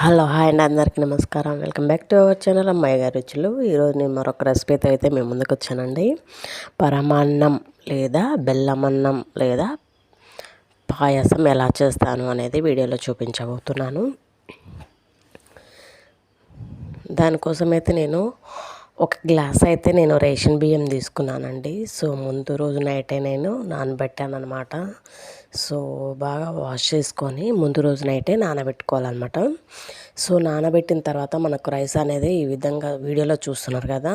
Hello hi అండి. అందరికీ నమస్కారం. Welcome back to our channel. అమ్మాయి గారి రుచులు. ఈరోజు నేను మరొక రెసిపీతో అయితే మేము ముందుకు వచ్చానండి. పరమాన్నం లేదా బెల్లమన్నం లేదా పాయసం ఎలా చేస్తాను అనేది వీడియోలో చూపించబోతున్నాను. దానికోసం అయితే నేను ఒక గ్లాస్ అయితే నేను రేషన్ బియ్యం తీసుకున్నానండి. సో ముందు రోజు నైటే నేను నానబెట్టాను అనమాట సో బాగా వాష్ చేసుకొని ముందు రోజునైతే నానబెట్టుకోవాలన్నమాట. సో నానబెట్టిన తర్వాత మనకు రైస్ అనేది ఈ విధంగా వీడియోలో చూస్తున్నారు కదా.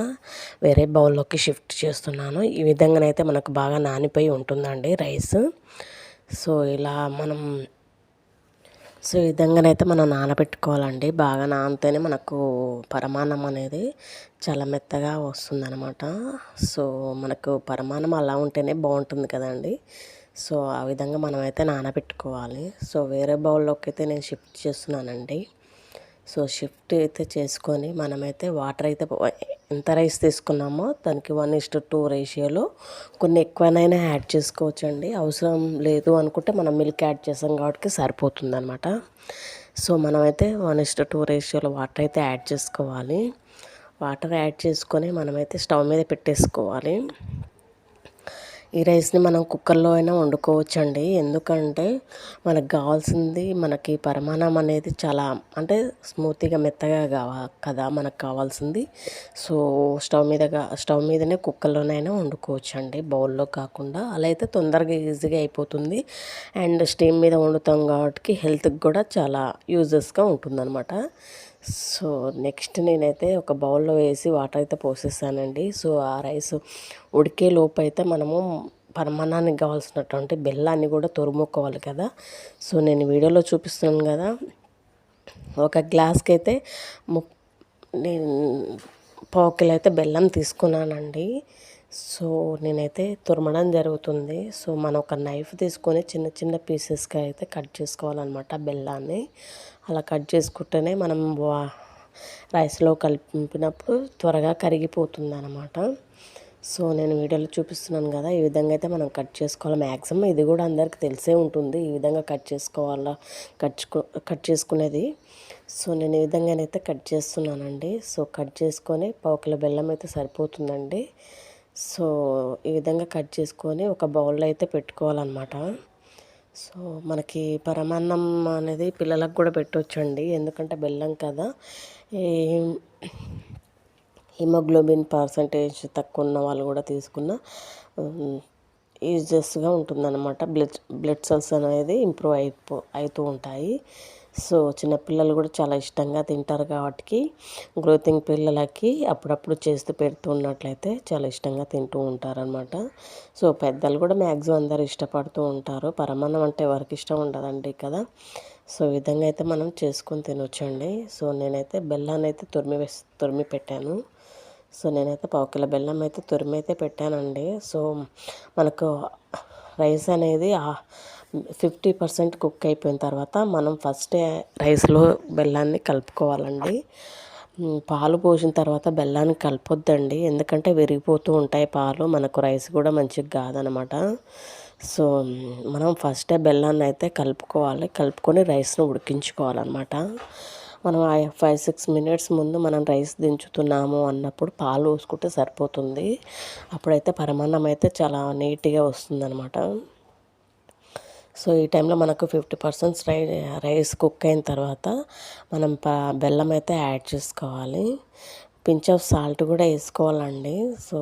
వేరే బౌల్లోకి షిఫ్ట్ చేస్తున్నాను. ఈ విధంగానైతే మనకు బాగా నానిపోయి ఉంటుందండి రైస్. సో ఇలా మనం సో ఈ విధంగానైతే మనం నానబెట్టుకోవాలండి. బాగా నానితేనే మనకు పరమాన్నం అనేది చాలా మెత్తగా వస్తుందన్నమాట. సో మనకు పరమాన్నం అలా ఉంటేనే బాగుంటుంది కదండి. సో ఆ విధంగా మనమైతే నానబెట్టుకోవాలి. సో వేరే బౌల్లోకి అయితే నేను షిఫ్ట్ చేస్తున్నానండి. సో షిఫ్ట్ అయితే చేసుకొని మనమైతే వాటర్ అయితే ఎంత రైస్ తీసుకున్నామో దానికి వన్ ఇస్ట్ టూ రేషియోలో. కొన్ని ఎక్కువనైనా యాడ్ చేసుకోవచ్చండి. అవసరం లేదు అనుకుంటే మనం మిల్క్ యాడ్ చేసాం కాబట్టి సరిపోతుంది అనమాట సో మనమైతే వన్ ఇస్ట్ టూ రేషియోలో వాటర్ అయితే యాడ్ చేసుకోవాలి. వాటర్ యాడ్ చేసుకొని మనమైతే స్టవ్ మీద పెట్టేసుకోవాలి. ఈ రైస్ని మనం కుక్కర్లో అయినా వండుకోవచ్చండి. ఎందుకంటే మనకు కావాల్సింది మనకి పరిమాణం అనేది చాలా అంటే స్మూత్గా మెత్తగా కావా కదా మనకు కావాల్సింది. సో స్టవ్ మీద స్టవ్ మీదనే కుక్కర్లోనైనా వండుకోవచ్చండి. బౌల్లో కాకుండా. అలా అయితే తొందరగా ఈజీగా అయిపోతుంది. అండ్ స్టీమ్ మీద వండుతాం కాబట్టి హెల్త్కి కూడా చాలా యూజెస్గా ఉంటుందన్నమాట. సో నెక్స్ట్ నేనైతే ఒక బౌల్లో వేసి వాటర్ అయితే పోసేసానండి సో ఆ రైస్ ఉడికే లోపు అయితే మనము పరమాణానికి కావాల్సినటువంటి బెల్లాన్ని కూడా తురుముకోవాలి కదా. సో నేను వీడియోలో చూపిస్తున్నాను కదా. ఒక గ్లాస్కి అయితే ము నేను అయితే బెల్లం తీసుకున్నానండి. సో నేనైతే తురమడం జరుగుతుంది. సో మనం ఒక నైఫ్ తీసుకొని చిన్న చిన్న పీసెస్గా అయితే కట్ చేసుకోవాలన్నమాట బెల్లాన్ని. అలా కట్ చేసుకుంటేనే మనం రైస్లో కలిపినప్పుడు త్వరగా కరిగిపోతుంది అనమాట సో నేను వీడియోలో చూపిస్తున్నాను కదా ఈ విధంగా అయితే మనం కట్ చేసుకోవాలి. మ్యాక్సిమం ఇది కూడా అందరికి తెలిసే ఉంటుంది ఈ విధంగా కట్ చేసుకోవాలా కట్ కట్ చేసుకునేది. సో నేను ఈ విధంగానైతే కట్ చేస్తున్నానండి. సో కట్ చేసుకొని పావుకిల బెల్లం అయితే సరిపోతుందండి. సో ఈ విధంగా కట్ చేసుకొని ఒక బౌల్లో అయితే పెట్టుకోవాలన్నమాట. సో మనకి పరమాన్నం అనేది పిల్లలకు కూడా పెట్టొచ్చండి. ఎందుకంటే బెల్లం కదా. హిమోగ్లోబిన్ పర్సంటేజ్ తక్కువ ఉన్న వాళ్ళు కూడా తీసుకున్న యూజెస్గా ఉంటుందన్నమాట. బ్లడ్ బ్లడ్ సెల్స్ అనేది ఇంప్రూవ్ అయిపో అవుతూ ఉంటాయి. సో చిన్నపిల్లలు కూడా చాలా ఇష్టంగా తింటారు కాబట్టి గ్రోతింగ్ పిల్లలకి అప్పుడప్పుడు చేస్తూ పెడుతూ ఉన్నట్లయితే చాలా ఇష్టంగా తింటూ ఉంటారనమాట సో పెద్దలు కూడా మ్యాక్సిమం అందరు ఇష్టపడుతూ ఉంటారు. పరమాన్నం అంటే ఎవరికి ఇష్టం ఉండదండి కదా. సో ఈ విధంగా అయితే మనం చేసుకొని తినొచ్చండి. సో నేనైతే బెల్లాన్ని అయితే తురిమి వేసి తురిమి పెట్టాను. సో నేనైతే పావుకిల బెల్లం అయితే తురిమి అయితే పెట్టానండి. సో మనకు రైస్ అనేది ఫిఫ్టీ పర్సెంట్ కుక్ అయిపోయిన తర్వాత మనం ఫస్టే రైస్లో బెల్లాన్ని కలుపుకోవాలండి. పాలు పోసిన తర్వాత బెల్లాన్ని కలపొద్దండి. ఎందుకంటే విరిగిపోతూ ఉంటాయి పాలు. మనకు రైస్ కూడా మంచిగా కాదనమాట. సో మనం ఫస్టే బెల్లాన్ని అయితే కలుపుకోవాలి. కలుపుకొని రైస్ను ఉడికించుకోవాలన్నమాట. మనం ఫైవ్ సిక్స్ మినిట్స్ ముందు మనం రైస్ దించుతున్నాము అన్నప్పుడు పాలు పోసుకుంటే సరిపోతుంది. అప్పుడైతే పరమాన్నం అయితే చాలా నీట్గా వస్తుందన్నమాట. సో ఈ టైంలో మనకు ఫిఫ్టీ పర్సెంట్ రై రైస్ కుక్ అయిన తర్వాత మనం ప బెల్లం అయితే యాడ్ చేసుకోవాలి. పించ్ ఆఫ్ సాల్ట్ కూడా వేసుకోవాలండి. సో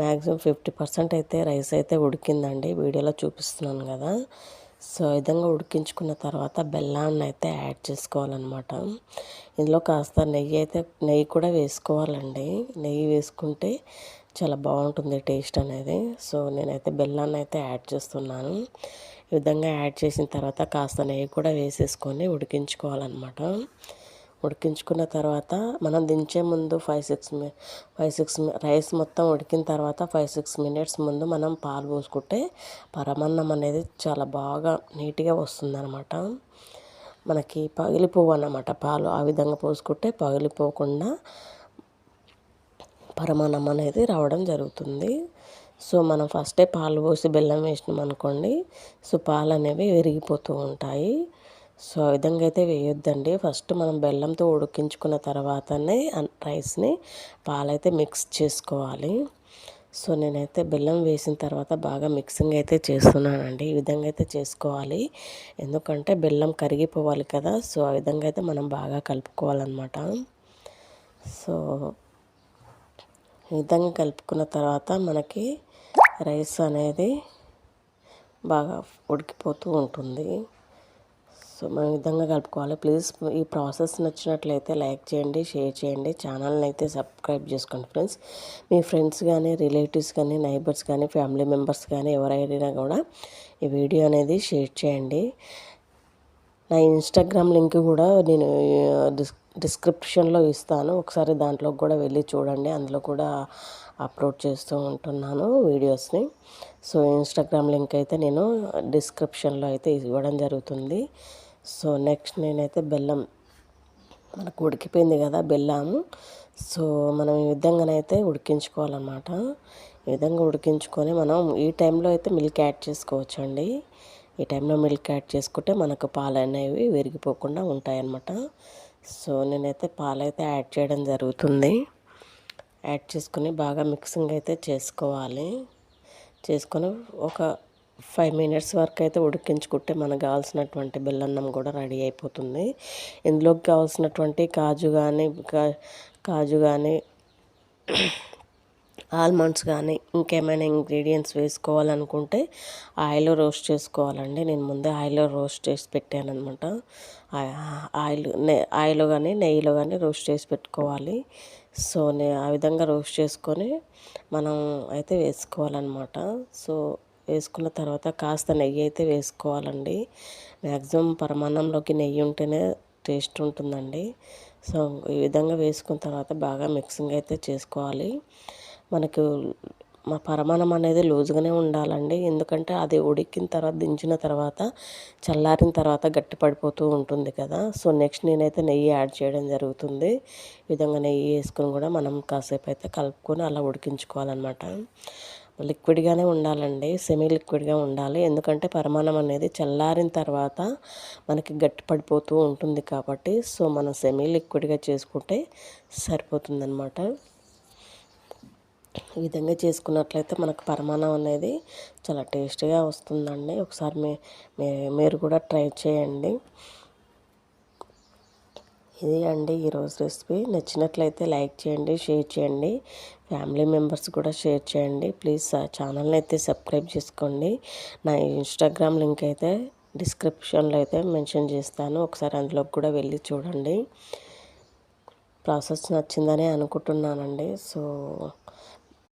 మ్యాక్సిమం ఫిఫ్టీ పర్సెంట్ అయితే రైస్ అయితే ఉడికిందండి. వీడియోలో చూపిస్తున్నాను కదా. సో విధంగా ఉడికించుకున్న తర్వాత బెల్లాన్ని అయితే యాడ్ చేసుకోవాలన్నమాట. ఇందులో కాస్త నెయ్యి అయితే నెయ్యి కూడా వేసుకోవాలండి. నెయ్యి వేసుకుంటే చాలా బాగుంటుంది టేస్ట్ అనేది. సో నేనైతే బెల్లాన్ని అయితే యాడ్ చేస్తున్నాను. ఈ విధంగా యాడ్ చేసిన తర్వాత కాస్త నెయ్యి కూడా వేసేసుకొని ఉడికించుకోవాలన్నమాట. ఉడికించుకున్న తర్వాత మనం దించే ముందు five six five six rice మొత్తం ఉడికిన తర్వాత ఫైవ్ సిక్స్ మినిట్స్ ముందు మనం పాలు పోసుకుంటే పరమన్నం అనేది చాలా బాగా నీట్గా వస్తుందన్నమాట. మనకి పగిలిపోవు అన్నమాట పాలు. ఆ విధంగా పోసుకుంటే పగిలిపోకుండా పరమాన్నం అనేది రావడం జరుగుతుంది. సో మనం ఫస్టే పాలు పోసి బెల్లం వేసినాం అనుకోండి సో పాలు అనేవి విరిగిపోతూ ఉంటాయి. సో ఆ విధంగా అయితే వేయొద్దండి. ఫస్ట్ మనం బెల్లంతో ఉడికించుకున్న తర్వాతనే రైస్ని పాలైతే మిక్స్ చేసుకోవాలి. సో నేనైతే బెల్లం వేసిన తర్వాత బాగా మిక్సింగ్ అయితే చేస్తున్నానండి. ఈ విధంగా అయితే చేసుకోవాలి. ఎందుకంటే బెల్లం కరిగిపోవాలి కదా సో ఆ విధంగా అయితే మనం బాగా కలుపుకోవాలన్నమాట. సో ఈ విధంగా కలుపుకున్న తర్వాత మనకి రైస్ అనేది బాగా ఉడికిపోతూ ఉంటుంది. సో మనం ఈ విధంగా కలుపుకోవాలి. ప్లీజ్ ఈ ప్రాసెస్ నచ్చినట్లయితే లైక్ చేయండి షేర్ చేయండి. ఛానల్ని అయితే సబ్స్క్రైబ్ చేసుకోండి ఫ్రెండ్స్. మీ ఫ్రెండ్స్ కానీ రిలేటివ్స్ కానీ నైబర్స్ కానీ ఫ్యామిలీ మెంబర్స్ కానీ ఎవరైనా కూడా ఈ వీడియో అనేది షేర్ చేయండి. నా ఇన్స్టాగ్రామ్ లింక్ కూడా నేను డిస్ డిస్క్రిప్షన్లో ఇస్తాను. ఒకసారి దాంట్లో కూడా వెళ్ళి చూడండి. అందులో కూడా అప్లోడ్ చేస్తూ ఉంటున్నాను వీడియోస్ని. సో ఇన్స్టాగ్రామ్ లింక్ అయితే నేను డిస్క్రిప్షన్లో అయితే ఇవ్వడం జరుగుతుంది. సో నెక్స్ట్ నేనైతే బెల్లం మనకు ఉడికిపోయింది కదా బెల్లము. సో మనం ఈ విధంగానైతే ఉడికించుకోవాలన్నమాట. ఈ విధంగా ఉడికించుకొని మనం ఈ టైంలో అయితే మిల్క్ యాడ్ చేసుకోవచ్చండి. ఈ టైంలో మిల్క్ యాడ్ చేసుకుంటే మనకు పాలు అనేవి విరిగిపోకుండా ఉంటాయన్నమాట. సో నేనైతే పాలైతే యాడ్ చేయడం జరుగుతుంది. యాడ్ చేసుకుని బాగా మిక్సింగ్ అయితే చేసుకోవాలి. చేసుకొని ఒక ఫైవ్ మినిట్స్ వరకు అయితే ఉడికించుకుంటే మనకు కావాల్సినటువంటి బెల్లన్నం కూడా రెడీ అయిపోతుంది. ఇందులోకి కావాల్సినటువంటి కాజు కానీ కాజు కానీ ఆల్మండ్స్ కానీ ఇంకేమైనా ఇంగ్రీడియంట్స్ వేసుకోవాలనుకుంటే ఆయిల్లో రోస్ట్ చేసుకోవాలండి. నేను ముందే ఆయిల్లో రోస్ట్ చేసి పెట్టాను అనమాట ఆయిల్ ఆయిల్ కానీ నెయ్యిలో కానీ రోస్ట్ చేసి పెట్టుకోవాలి. సో నే ఆ విధంగా రోస్ట్ చేసుకొని మనం అయితే వేసుకోవాలన్నమాట. సో వేసుకున్న తర్వాత కాస్త నెయ్యి అయితే వేసుకోవాలండి. మ్యాక్సిమం పరమాన్నంలోకి నెయ్యి ఉంటేనే టేస్ట్ ఉంటుందండి. సో ఈ విధంగా వేసుకున్న తర్వాత బాగా మిక్సింగ్ అయితే చేసుకోవాలి. మనకు మా పరమాణం అనేది లూజ్గానే ఉండాలండి. ఎందుకంటే అది ఉడికిన తర్వాత దించిన తర్వాత చల్లారిన తర్వాత గట్టి పడిపోతూ ఉంటుంది కదా. సో నెక్స్ట్ నేనైతే నెయ్యి యాడ్ చేయడం జరుగుతుంది. ఈ విధంగా నెయ్యి వేసుకొని కూడా మనం కాసేపు అయితే కలుపుకొని అలా ఉడికించుకోవాలన్నమాట. లిక్విడ్గానే ఉండాలండి. సెమీ లిక్విడ్గా ఉండాలి. ఎందుకంటే పరిమాణం అనేది చల్లారిన తర్వాత మనకి గట్టి పడిపోతూ ఉంటుంది కాబట్టి సో మనం సెమీ లిక్విడ్గా చేసుకుంటే సరిపోతుందన్నమాట. ఈ విధంగా చేసుకున్నట్లయితే మనకు పరిమాణం అనేది చాలా టేస్టీగా వస్తుందండి. ఒకసారి మీ మీరు కూడా ట్రై చేయండి. ఇది అండి ఈరోజు రెసిపీ. నచ్చినట్లయితే లైక్ చేయండి షేర్ చేయండి. ఫ్యామిలీ మెంబర్స్ కూడా షేర్ చేయండి. ప్లీజ్ ఛానల్ని అయితే సబ్స్క్రైబ్ చేసుకోండి. నా ఇన్స్టాగ్రామ్ లింక్ అయితే డిస్క్రిప్షన్లో అయితే మెన్షన్ చేస్తాను. ఒకసారి అందులోకి కూడా వెళ్ళి చూడండి. ప్రాసెస్ నచ్చిందని అనుకుంటున్నానండి. సో